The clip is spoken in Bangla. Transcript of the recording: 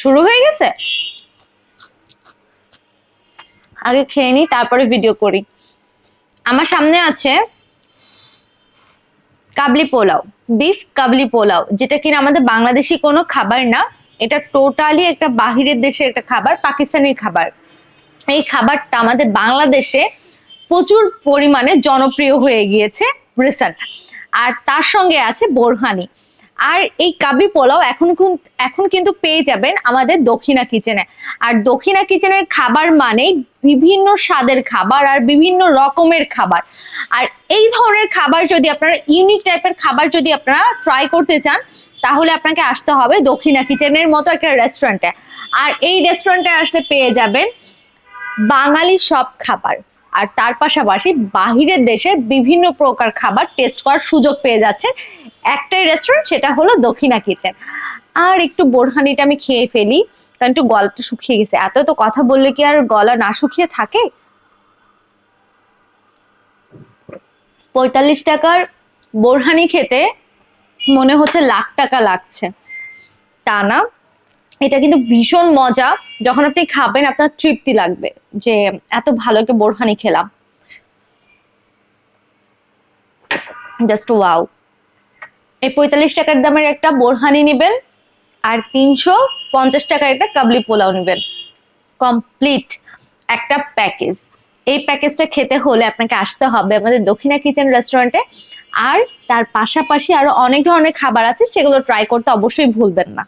শুরু হয়ে গেছে? আগে খেয়ে নিই তারপরে ভিডিও করি। আমার সামনে আছে কাবলি পোলাও বিফ কাবলি পোলাও, যেটা কিনা আমাদের বাংলাদেশি কোনো খাবার না, এটা টোটালি একটা বাহিরের দেশের একটা খাবার পাকিস্তানি খাবার। এই খাবারটা আমাদের বাংলাদেশে প্রচুর পরিমাণে জনপ্রিয় হয়ে গিয়েছে, রিসেন্ট। আর তার সঙ্গে আছে বোরহানি। আর এই কাবি পোলাও এখন এখন কিন্তু পেয়ে যাবেন আমাদের দক্ষিণা কিচেনে আর দক্ষিণা কিচেনের খাবার মানেই বিভিন্ন স্বাদের খাবার আর বিভিন্ন রকমের খাবার। আর এই ধরনের খাবার যদি আপনারা ইউনিক টাইপের খাবার যদি আপনারা ট্রাই করতে চান, তাহলে আপনাকে আসতে হবে দক্ষিণা কিচেনের মতো একটা রেস্টুরেন্টে আর এই রেস্টুরেন্টে আসলে পেয়ে যাবেন বাঙালি সব খাবার। আর তার পাশাপাশি বাহিরের দেশের বিভিন্ন প্রকার খাবার টেস্ট করার সুযোগ পেয়ে যাচ্ছে। একটাই রেস্টুরেন্ট সেটা হলো দক্ষিণা কিচেন আর একটু বোরহানিটা আমি খেয়ে ফেলি, কারণ একটু গলাটা শুকিয়ে গেছে। এত তো কথা বললে কি আর গলা না শুকিয়ে থাকে? পঁয়তাল্লিশ টাকার বোরহানি খেতে মনে হচ্ছে লাখ টাকা লাগছে। তা না, এটা কিন্তু ভীষণ মজা। যখন আপনি খাবেন, আপনার তৃপ্তি লাগবে যে এত ভালো একটা বোরহানি খেলাম। জাস্ট ওয়াও এই পঁয়তাল্লিশ টাকার দামের একটা বোরহানি নেবেন আর তিনশো পঞ্চাশ টাকার একটা কাবলি পোলাও নেবেন। কমপ্লিট একটা প্যাকেজ। এই প্যাকেজটা খেতে হলে আপনাকে আসতে হবে আমাদের দক্ষিণা কিচেন রেস্টুরেন্টে। আর তার পাশাপাশি আরও অনেক ধরনের খাবার আছে, সেগুলো ট্রাই করতে অবশ্যই ভুলবেন না।